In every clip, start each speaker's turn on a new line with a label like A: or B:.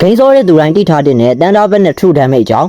A: ဂိမ်းစောတဲ့သူတိုင်းတိထားတဲ့နဲ့တန်တာဘက်နဲ့ true damage အကြောင်း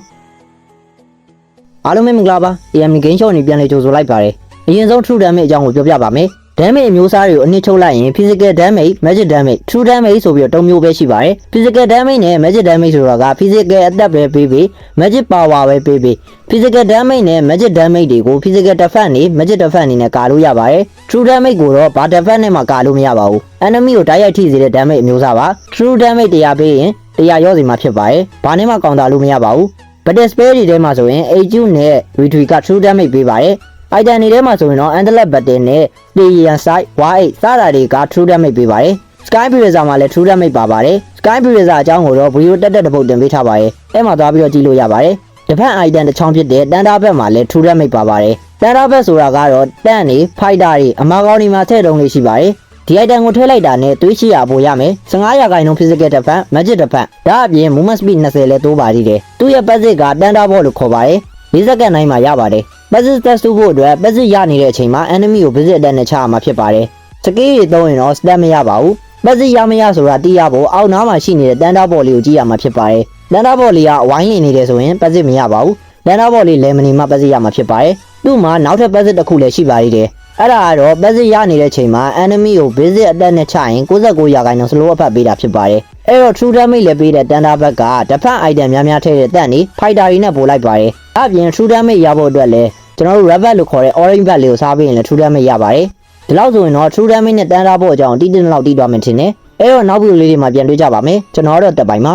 A: အားလုံးပဲမင်္ဂလာပါ AM Game Show နေပြန်လေကြိုဆိုလိုက်ပါတယ်အရင်ဆုံး true damage အကြောင်းကိုပြောပြပါမယ် damage အမျိုးအစားတွေကိုအနည်းချုပ်လိုက်ရင် physical damage magic damage true damage ဆိုပြီးတော့၃မျိုးပဲရှိပါတယ် physical damage နဲ့ magic damage ဆိုတာက physical attack ပဲပေးပေး magic power ပဲပေးပေး physical damage နဲ့ magic damage တွေကို physical defense နဲ့ magic defense အနေနဲ့ကာလို့ရပါတယ် true damage ကိုတော့ဘာ defense နဲ့မှကာလို့မရပါဘူး enemy ကိုတိုက်ရိုက်ထိစေတဲ့ damage အမျိုးအစားပါ true damage တရားပေးရင် တရားရောစီမှာဖြစ်ပါတယ်ဘာနဲ့မှကောင်တာလို့မရပါဘူး battle spell တွေထဲမှာဆိုရင် AQ နဲ့ retreat က true damage ပေးပါတယ် item တွေထဲမှာဆိုရင်တော့ Antler Battle နဲ့ Player Side Y8 စတာတွေက True Damage ပေးပါတယ်။ Sky Blazer မှာလည်း True Damage ပါပါတယ်။ Sky Blazer အကြောင်းကိုတော့ video တက်တက်တစ်ပုတ်တင်ပေးထားပါတယ်။အဲ့မှာသွားပြီးတော့ကြည့်လို့ရပါတယ်။တစ်ဖက် item တစ်ချောင်းဖြစ်တဲ့တန်တာဘက်မှာလည်း True Damage ပါပါတယ်။တန်တာဘက်ဆိုတာကတော့တန့်နေ Fighter တွေအမာကောင်းတွေမှာထည့်တုံးလေးရှိပါတယ်။ ဒီ item ကိုထည့်လိုက်တာနဲ့သွေးရှိရပို့ရမယ်15ရာခိုင်နှုန်း physical defense magic defense ဒါအပြင် movement speed 20လည်းတိုးပါသေးတယ်သူ့ရဲ့ passive ကတန်တာဘောလို့ခေါ်ပါတယ်40စက္ကန့်တိုင်းမှာရပါတယ် passive test ဖို့အတွက် passive ရနေတဲ့အချိန်မှာ enemy ကို visit attack နဲ့ချရမှာဖြစ်ပါတယ်စကေးတွေသုံးရင်တော့ stat မရပါဘူး passive ရမရဆိုတာသိရဖို့အောက်နားမှာရှိနေတဲ့တန်တာဘော်လေးကိုကြည့်ရမှာဖြစ်ပါတယ်တန်တာဘော်လေးကဝိုင်းနေနေတယ်ဆိုရင် passive မရပါဘူးတန်တာဘော်လေးလည်းမနေမှ passive ရမှာဖြစ်ပါတယ်သူ့မှာနောက်ထပ် passive တစ်ခုလည်းရှိပါသေးတယ် အဲ့ဒါကတော့ passive ရနေတဲ့အချိန်မှာ enemy ကို visit attack နဲ့ချရင်69ရာခိုင်နှုန်း slow အဖတ်ပေးတာဖြစ်ပါတယ်အဲ့တော့ true damage လည်းပေးတဲ့တန်တာဘက်ကတစ်ဖက် item များများထည့်တဲ့တက်နေ fighter တွေနဲ့ပို့လိုက်ပါတယ်အပြင် true damage ရဖို့အတွက်လည်းကျွန်တော်တို့ rabbit လို့ခေါ်တဲ့ orange bat လေးကိုစားပေးရင်လည်း true damage ရပါတယ်ဒီလောက်ဆိုရင်တော့ true damage နဲ့တန်တာဖို့အကြောင်းတိတိကျကျလောက်တီးသွားမှထင်တယ်အဲ့တော့နောက်ဗီဒီယိုလေးတွေမှာပြန်တွေ့ကြပါမယ်ကျွန်တော်တို့တက်ပိုင်ပါ